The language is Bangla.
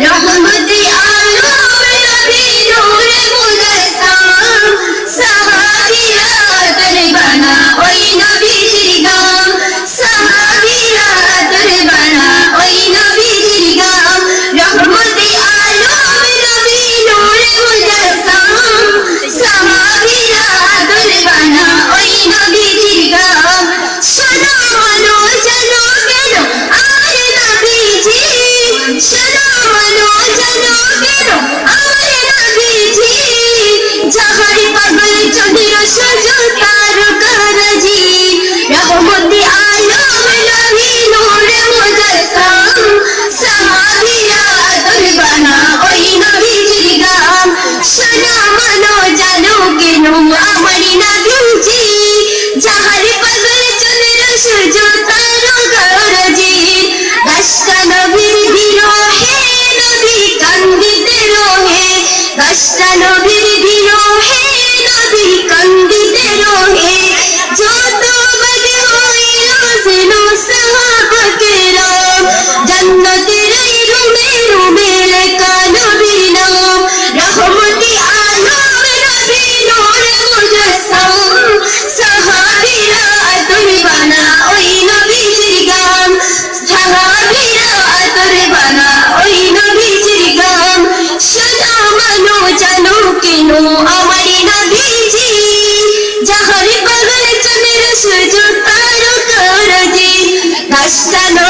让我们的 শোনো মনো জানো কেন আমার নবীজি যাহার পাগল চন্দ্র সূর্য তারকারাজি দশটা নবীর বিরহে নবী কান্দিতে রহে দশটা নবীর বিরহে নবী কান্দিতে রহে যত বাদে হইল যেন সাহাবাকেরাম জান্নাতের যাহার পাগল চন্দ্র সূর্য তারকারাজি দশটা